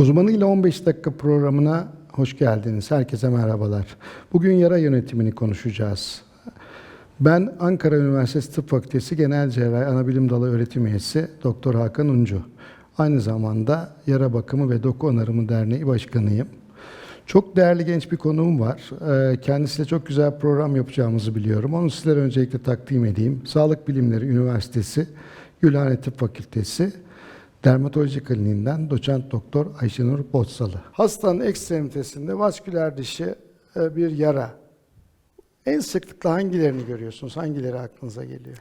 Uzmanıyla 15 dakika programına hoş geldiniz. Herkese merhabalar. Bugün yara yönetimini konuşacağız. Ben Ankara Üniversitesi Tıp Fakültesi Genel Cerrahi Anabilim Dalı öğretim üyesi Doktor Hakan Uncu. Aynı zamanda Yara Bakımı ve Doku Onarımı Derneği Başkanıyım. Çok değerli genç bir konuğum var. Ee, Kendisiyle çok güzel program yapacağımızı biliyorum. Onu sizlere öncelikle takdim edeyim. Sağlık Bilimleri Üniversitesi Gülhane Tıp Fakültesi Dermatoloji Kliniğinden doçent doktor Ayşenur Botsalı. Hastanın ekstremitesinde vasküler dışı e, bir yara. En sıklıkla hangilerini görüyorsunuz? Hangileri aklınıza geliyor?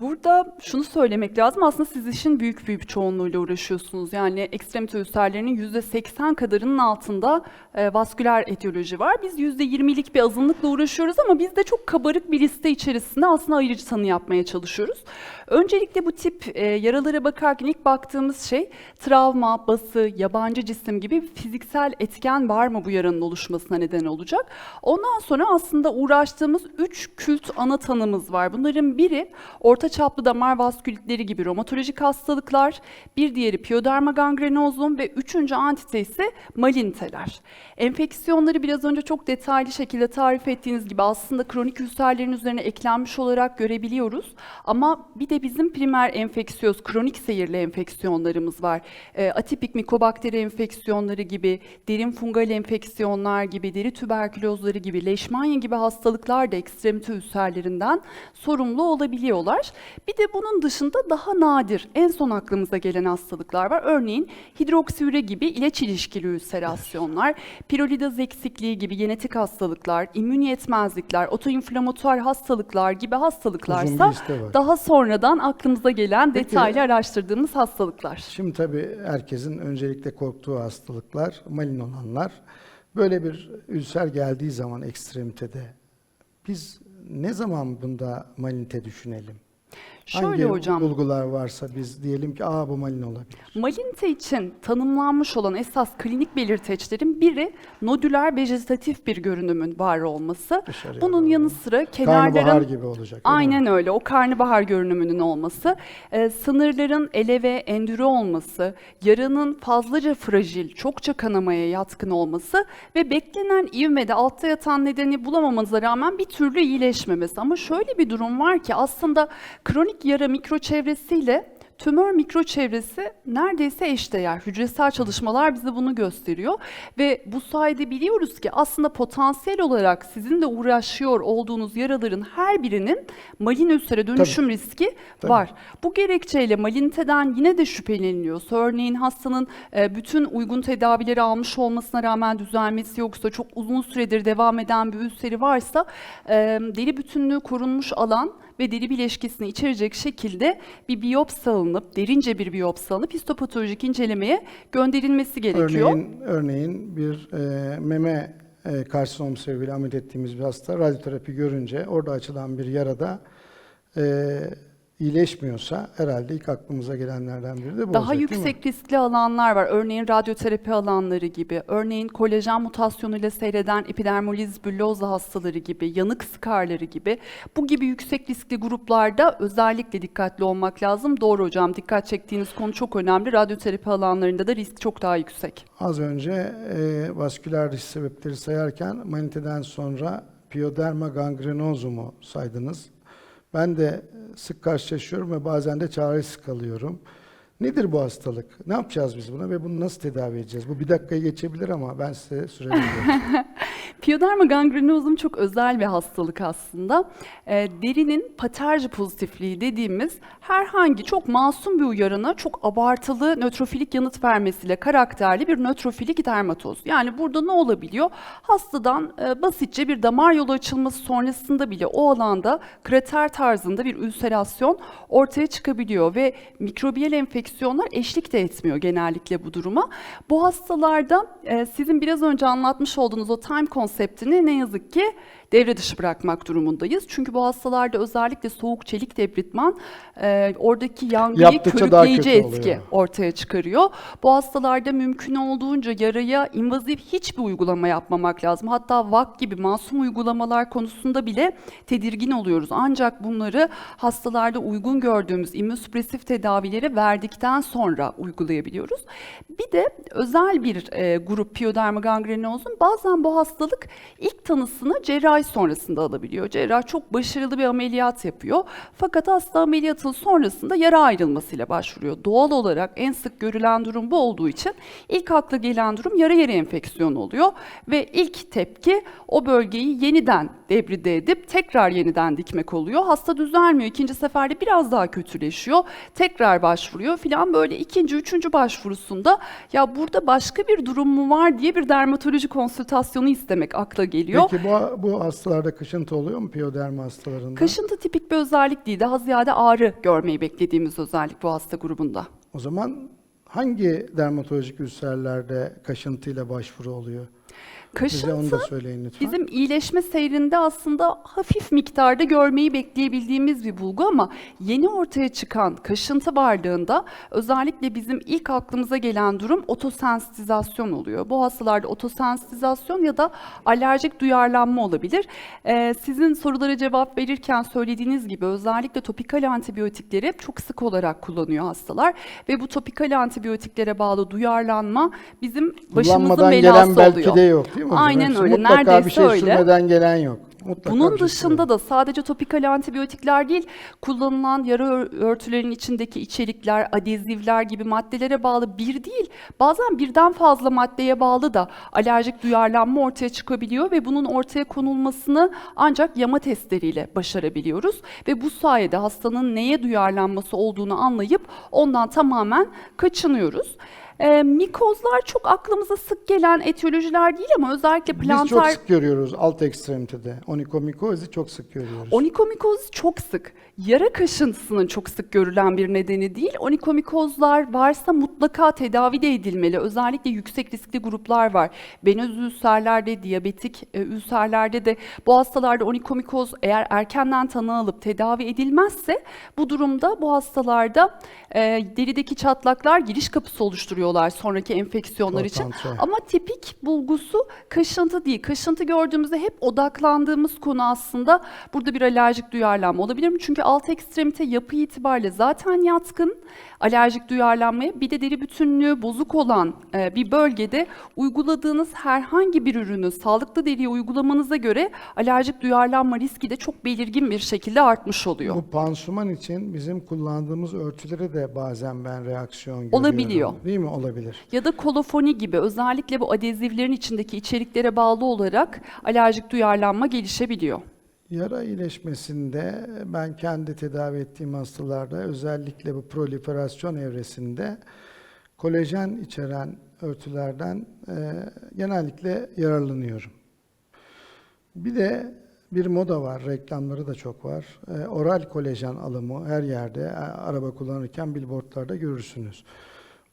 Burada şunu söylemek lazım. Aslında siz işin büyük bir çoğunluğuyla uğraşıyorsunuz. Yani ekstremite ülserlerinin %80 kadarının altında vasküler etiyoloji var. Biz %20'lik bir azınlıkla uğraşıyoruz ama biz de çok kabarık bir liste içerisinde aslında ayırıcı tanı yapmaya çalışıyoruz. Öncelikle bu tip yaralara bakarken ilk baktığımız şey travma, bası, yabancı cisim gibi fiziksel etken var mı bu yaranın oluşmasına neden olacak? Ondan sonra aslında uğraştığımız üç kült ana tanımız var. Bunların biri orta çaplı damar vaskülitleri gibi romatolojik hastalıklar, bir diğeri piyoderma gangrenozum ve üçüncü antite ise malinteler. Enfeksiyonları biraz önce çok detaylı şekilde tarif ettiğiniz gibi aslında kronik ülserlerin üzerine eklenmiş olarak görebiliyoruz. Ama bir de bizim primer enfeksiyöz, kronik seyirli enfeksiyonlarımız var. Ee, atipik mikobakteri enfeksiyonları gibi, derin fungal enfeksiyonlar gibi, deri tüberkülozları gibi, leishmania gibi hastalıklar da ekstremite ülserlerinden sorumlu olabiliyorlar. Bir de bunun dışında daha nadir, en son aklımıza gelen hastalıklar var. Örneğin hidroksiüre gibi ilaç ilişkili ülserasyonlar, pirolidaz eksikliği gibi genetik hastalıklar, immün yetmezlikler, otoinflamatuar hastalıklar gibi hastalıklarsa daha sonradan aklımıza gelen Peki. detaylı araştırdığımız hastalıklar. Şimdi tabii herkesin öncelikle korktuğu hastalıklar malin olanlar. Böyle bir ülser geldiği zaman ekstremitede biz ne zaman bunda malinite düşünelim? Şöyle Hangi hocam, bulgular varsa biz diyelim ki aa bu malin olabilir. Malinite için tanımlanmış olan esas klinik belirteçlerin biri nodüler vejetatif bir görünümün var olması. Dışarıya Bunun doğru. yanı sıra Karnabahar kenarların gibi olacak. Aynen öyle. O karnabahar görünümünün olması, e, sınırların ele ve endüre olması, yaranın fazlaca fragil, çokça kanamaya yatkın olması ve beklenen ivmede altta yatan nedeni bulamamamıza rağmen bir türlü iyileşmemesi. Ama şöyle bir durum var ki aslında kronik yara mikro çevresiyle tümör mikro çevresi neredeyse eşdeğer. Hücresel çalışmalar bize bunu gösteriyor ve bu sayede biliyoruz ki aslında potansiyel olarak sizin de uğraşıyor olduğunuz yaraların her birinin malin ülsere dönüşüm riski Tabii. var. Bu gerekçeyle maliniteden yine de şüpheleniliyor. Örneğin hastanın e, bütün uygun tedavileri almış olmasına rağmen düzelmesi yoksa, çok uzun süredir devam eden bir ülseri varsa e, deri bütünlüğü korunmuş alan ve deri bileşkesini içerecek şekilde bir biyopsi alınıp, derince bir biyopsi alınıp histopatolojik incelemeye gönderilmesi gerekiyor. Örneğin, örneğin bir e, meme e, karsinomu sebebiyle ameliyat ettiğimiz bir hasta radyoterapi görünce orada açılan bir yarada e, iyileşmiyorsa herhalde ilk aklımıza gelenlerden biri de bu Daha olacak, yüksek riskli alanlar var. Örneğin radyoterapi alanları gibi, örneğin kolajen mutasyonuyla seyreden epidermoliz bulloza hastaları gibi, yanık skarları gibi. Bu gibi yüksek riskli gruplarda özellikle dikkatli olmak lazım. Doğru hocam, dikkat çektiğiniz konu çok önemli. Radyoterapi alanlarında da risk çok daha yüksek. Az önce e, vasküler dış sebepleri sayarken maniteden sonra piyoderma gangrenozumu saydınız. Ben de sık karşılaşıyorum ve bazen de çaresiz kalıyorum. Nedir bu hastalık? Ne yapacağız biz buna ve bunu nasıl tedavi edeceğiz? Bu bir dakikayı geçebilir ama ben size süre veriyorum. Piyoderma gangrenozum çok özel bir hastalık aslında. Ee, derinin paterji pozitifliği dediğimiz herhangi çok masum bir uyarana çok abartılı nötrofilik yanıt vermesiyle karakterli bir nötrofilik dermatoz. Yani burada ne olabiliyor? Hastadan e, basitçe bir damar yolu açılması sonrasında bile o alanda krater tarzında bir ülserasyon ortaya çıkabiliyor ve mikrobiyal enfeksiyonlar eşlik de etmiyor genellikle bu duruma. Bu hastalarda e, sizin biraz önce anlatmış olduğunuz o time konseptini ne yazık ki devre dışı bırakmak durumundayız. Çünkü bu hastalarda özellikle soğuk çelik debritman e, oradaki yangıyı Yaptıkça körükleyici etki ortaya çıkarıyor. Bu hastalarda mümkün olduğunca yaraya invazif hiçbir uygulama yapmamak lazım. Hatta VAK gibi masum uygulamalar konusunda bile tedirgin oluyoruz. Ancak bunları hastalarda uygun gördüğümüz immünsüpresif tedavileri verdikten sonra uygulayabiliyoruz. Bir de özel bir e, grup piyoderma gangrenozun bazen bu hastalık ilk tanısını cerrahi sonrasında alabiliyor. Cerrah çok başarılı bir ameliyat yapıyor. Fakat hasta ameliyatın sonrasında yara ayrılmasıyla başvuruyor. Doğal olarak en sık görülen durum bu olduğu için ilk akla gelen durum yara yeri enfeksiyonu oluyor ve ilk tepki o bölgeyi yeniden debride edip tekrar yeniden dikmek oluyor. Hasta düzelmiyor. İkinci seferde biraz daha kötüleşiyor. Tekrar başvuruyor filan böyle ikinci, üçüncü başvurusunda ya burada başka bir durum mu var diye bir dermatoloji konsültasyonu istemek akla geliyor. Peki bu, bu hastalarda kaşıntı oluyor mu piyoderma hastalarında? Kaşıntı tipik bir özellik değil. Daha ziyade ağrı görmeyi beklediğimiz özellik bu hasta grubunda. O zaman hangi dermatolojik ülserlerde kaşıntıyla başvuru oluyor? Bize onu da Kaşıntı söyleyin lütfen. bizim iyileşme seyrinde aslında hafif miktarda görmeyi bekleyebildiğimiz bir bulgu ama yeni ortaya çıkan kaşıntı varlığında özellikle bizim ilk aklımıza gelen durum otosensitizasyon oluyor. Bu hastalarda otosensitizasyon ya da alerjik duyarlanma olabilir. Ee, sizin sorulara cevap verirken söylediğiniz gibi özellikle topikal antibiyotikleri çok sık olarak kullanıyor hastalar ve bu topikal antibiyotiklere bağlı duyarlanma bizim başımızın Kullanmadan belası gelen belki oluyor. de yok değil mi? Hocam? Aynen öyle. Mutlaka bir Neredeyse şey öyle. sürmeden gelen yok. Mutlaka Bunun bir şey dışında da sadece topikal antibiyotikler değil, kullanılan yara ör- örtülerin içindeki içerikler, adezivler gibi maddelere bağlı bir değil, bazen birden fazla maddeye bağlı da alerjik duyarlanma ortaya çıkabiliyor ve bunun ortaya konulmasını ancak yama testleriyle başarabiliyoruz ve bu sayede hastanın neye duyarlanması olduğunu anlayıp ondan tamamen kaçınıyoruz. Ee, mikozlar çok aklımıza sık gelen etiyolojiler değil ama özellikle Biz çok plantar sık görüyoruz alt ekstremitede. Onikomikozi çok sık görüyoruz. Onikomikoz çok sık. Yara kaşıntısının çok sık görülen bir nedeni değil. Onikomikoozlar varsa mutlaka tedavi de edilmeli. Özellikle yüksek riskli gruplar var. Venöz ülserlerde, diyabetik e, ülserlerde de bu hastalarda onikomikoz eğer erkenden tanı alıp tedavi edilmezse bu durumda bu hastalarda e, derideki çatlaklar giriş kapısı oluşturuyorlar sonraki enfeksiyonlar için. Ama tipik bulgusu kaşıntı değil. Kaşıntı gördüğümüzde hep odaklandığımız konu aslında burada bir alerjik duyarlanma olabilir mi? Çünkü alt ekstremite yapı itibariyle zaten yatkın alerjik duyarlanmaya. Bir de deri bütünlüğü bozuk olan e, bir bölgede uyguladığınız herhangi bir ürünü sağlıklı deriye uygulamanıza göre alerjik duyarlanma riski de çok belirgin bir şekilde artmış oluyor. Bu pansuman için bizim kullandığımız örtülere de bazen ben reaksiyon görüyorum. Olabiliyor. Değil mi? Olabilir. Ya da kolofoni gibi özellikle bu adezivlerin içindeki içeriklere bağlı olarak alerjik duyarlanma gelişebiliyor. Yara iyileşmesinde ben kendi tedavi ettiğim hastalarda özellikle bu proliferasyon evresinde kolajen içeren örtülerden e, genellikle yararlanıyorum. Bir de bir moda var, reklamları da çok var. E, oral kolajen alımı her yerde, e, araba kullanırken billboardlarda görürsünüz.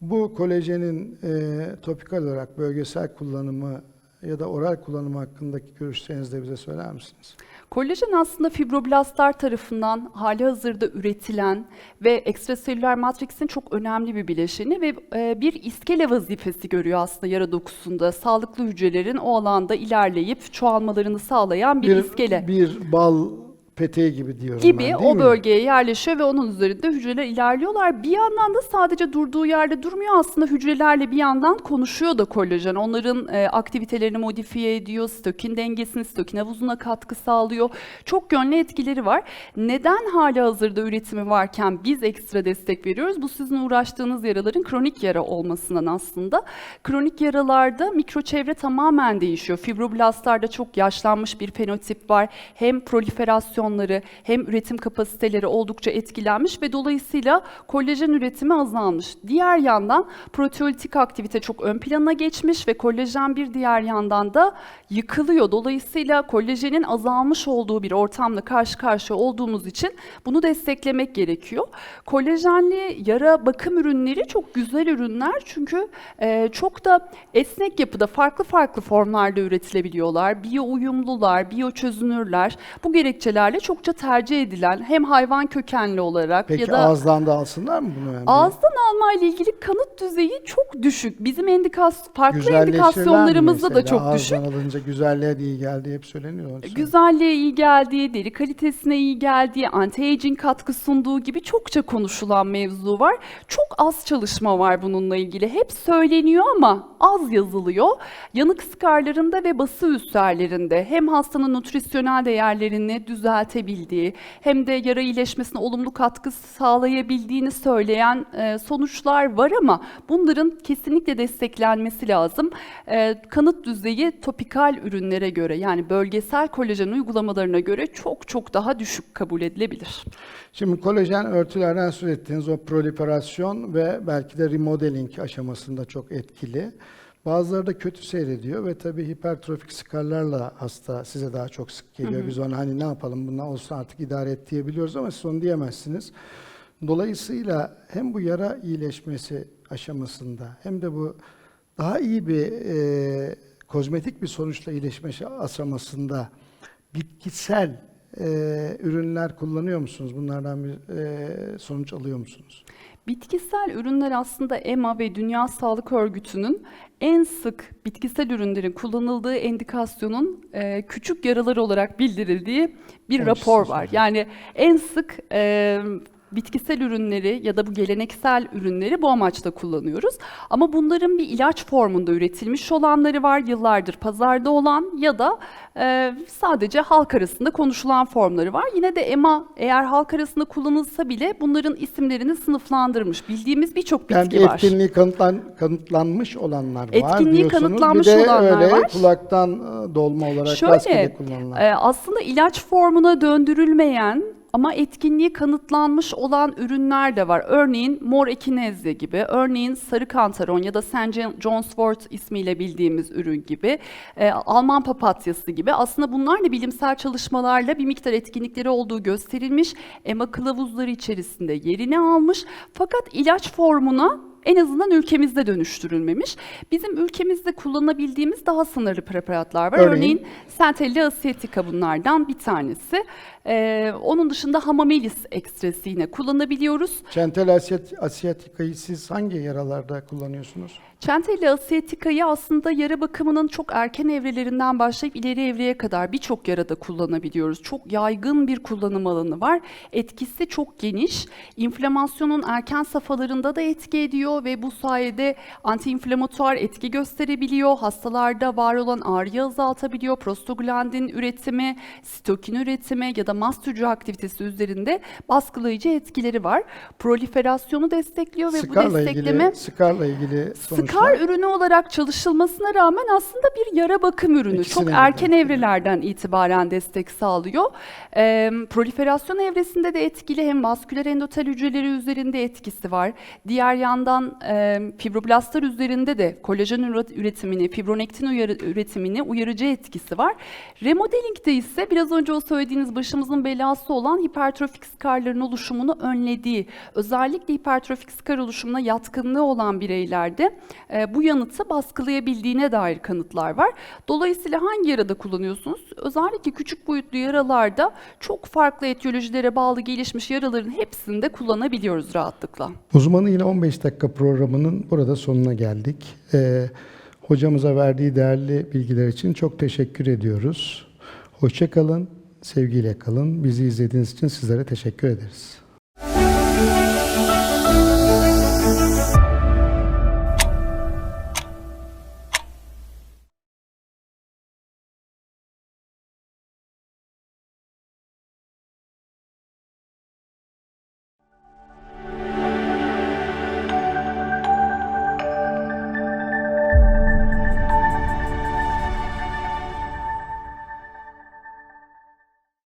Bu kolajenin e, topikal olarak bölgesel kullanımı ya da oral kullanımı hakkındaki görüşlerinizi de bize söyler misiniz? Kolajen aslında fibroblastlar tarafından hali hazırda üretilen ve ekstraselüler matriksin çok önemli bir bileşeni ve e, bir iskele vazifesi görüyor aslında yara dokusunda. Sağlıklı hücrelerin o alanda ilerleyip çoğalmalarını sağlayan bir, iskele. Bir bal peteği gibi diyorum gibi ben, değil o mi? bölgeye yerleşiyor ve onun üzerinde hücreler ilerliyorlar. Bir yandan da sadece durduğu yerde durmuyor aslında hücrelerle bir yandan konuşuyor da kolajen. Onların e, aktivitelerini modifiye ediyor, stokin dengesini, stokin havuzuna katkı sağlıyor. Çok yönlü etkileri var. Neden hala hazırda üretimi varken biz ekstra destek veriyoruz? Bu sizin uğraştığınız yaraların kronik yara olmasından aslında. Kronik yaralarda mikroçevre tamamen değişiyor. Fibroblastlarda çok yaşlanmış bir fenotip var. Hem proliferasyon enflamasyonları hem üretim kapasiteleri oldukça etkilenmiş ve dolayısıyla kolajen üretimi azalmış. Diğer yandan proteolitik aktivite çok ön plana geçmiş ve kolajen bir diğer yandan da yıkılıyor. Dolayısıyla kolajenin azalmış olduğu bir ortamla karşı karşıya olduğumuz için bunu desteklemek gerekiyor. Kolajenli yara bakım ürünleri çok güzel ürünler çünkü e, çok da esnek yapıda farklı farklı formlarda üretilebiliyorlar. Biyo uyumlular, biyo çözünürler. Bu gerekçelerle çokça tercih edilen hem hayvan kökenli olarak Peki ya da ağızdan da alsınlar mı bunu? Yani? Ağızdan alma ile ilgili kanıt düzeyi çok düşük. Bizim endikas farklı indikasyonlarımızda da çok düşük. Ağızdan alınca güzelliğe de iyi geldiği hep söyleniyor. Güzelliğe iyi geldiği, deri kalitesine iyi geldiği, anti-aging katkı sunduğu gibi çokça konuşulan mevzu var. Çok az çalışma var bununla ilgili. Hep söyleniyor ama az yazılıyor. Yanık skarlarında ve bası ülserlerinde hem hastanın nutrisyonel değerlerini düzeltebildiği hem de yara iyileşmesine olumlu katkı sağlayabildiğini söyleyen e, sonuçlar var ama bunların kesinlikle desteklenmesi lazım. E, kanıt düzeyi topikal ürünlere göre yani bölgesel kolajen uygulamalarına göre çok çok daha düşük kabul edilebilir. Şimdi kolajen örtülerden söz ettiğiniz o proliferasyon ve belki de remodeling aşamasında çok etkili. Bazıları da kötü seyrediyor ve tabii hipertrofik skarlarla hasta size daha çok sık geliyor. Biz ona hani ne yapalım bundan olsun artık idare et diyebiliyoruz ama siz onu diyemezsiniz. Dolayısıyla hem bu yara iyileşmesi aşamasında hem de bu daha iyi bir e, kozmetik bir sonuçla iyileşme aşamasında bitkisel e, ürünler kullanıyor musunuz? Bunlardan bir e, sonuç alıyor musunuz? Bitkisel ürünler aslında EMA ve Dünya Sağlık Örgütü'nün en sık bitkisel ürünlerin kullanıldığı endikasyonun e, küçük yaralar olarak bildirildiği bir Onu rapor var. Yani en sık e, bitkisel ürünleri ya da bu geleneksel ürünleri bu amaçla kullanıyoruz. Ama bunların bir ilaç formunda üretilmiş olanları var yıllardır pazarda olan ya da e, sadece halk arasında konuşulan formları var. Yine de EMA eğer halk arasında kullanılsa bile bunların isimlerini sınıflandırmış. Bildiğimiz birçok Yani bitki bir var. etkinliği kanıtlan, kanıtlanmış olanlar var Etkinliği kanıtlanmış bir de olanlar öyle var. kulaktan e, dolma olarak Şöyle, rastgele kullanılan. e, aslında ilaç formuna döndürülmeyen ama etkinliği kanıtlanmış olan ürünler de var. Örneğin mor ekinezya gibi, örneğin sarı kantaron ya da St. John's wort ismiyle bildiğimiz ürün gibi, e, Alman papatyası gibi. Aslında bunlar da bilimsel çalışmalarla bir miktar etkinlikleri olduğu gösterilmiş. EMA kılavuzları içerisinde yerini almış. Fakat ilaç formuna en azından ülkemizde dönüştürülmemiş. Bizim ülkemizde kullanabildiğimiz daha sınırlı preparatlar var. Örneğin? Örneğin, Centella asiatica bunlardan bir tanesi. Ee, onun dışında hamamelis ekstresi yine kullanabiliyoruz. Centella asiat- asiatica'yı siz hangi yaralarda kullanıyorsunuz? Centella asiatica'yı aslında yara bakımının çok erken evrelerinden başlayıp ileri evreye kadar birçok yarada kullanabiliyoruz. Çok yaygın bir kullanım alanı var. Etkisi çok geniş. İnflamasyonun erken safhalarında da etki ediyor ve bu sayede antiinflamatuar etki gösterebiliyor. Hastalarda var olan ağrıyı azaltabiliyor. Prostaglandin üretimi, sitokin üretimi ya da mast hücre aktivitesi üzerinde baskılayıcı etkileri var. Proliferasyonu destekliyor ve bu Skarla destekleme ilgili, skarla ilgili sonuçlar. Skar ürünü olarak çalışılmasına rağmen aslında bir yara bakım ürünü. İkisine Çok de erken etkili. evrelerden itibaren destek sağlıyor. Ee, proliferasyon evresinde de etkili hem vasküler endotel hücreleri üzerinde etkisi var. Diğer yandan e, fibroblastlar üzerinde de kolajen üret- üretimini, fibronektin üretimini uyarıcı etkisi var. Remodelingde ise biraz önce o söylediğiniz başımızın belası olan hipertrofik skarların oluşumunu önlediği, özellikle hipertrofik skar oluşumuna yatkınlığı olan bireylerde e, bu yanıtı baskılayabildiğine dair kanıtlar var. Dolayısıyla hangi yarada kullanıyorsunuz? Özellikle küçük boyutlu yaralarda çok farklı etiyolojilere bağlı gelişmiş yaraların hepsinde kullanabiliyoruz rahatlıkla. Uzmanı yine 15 dakika programının burada sonuna geldik. Ee, hocamıza verdiği değerli bilgiler için çok teşekkür ediyoruz. Hoşça kalın, sevgiyle kalın. Bizi izlediğiniz için sizlere teşekkür ederiz.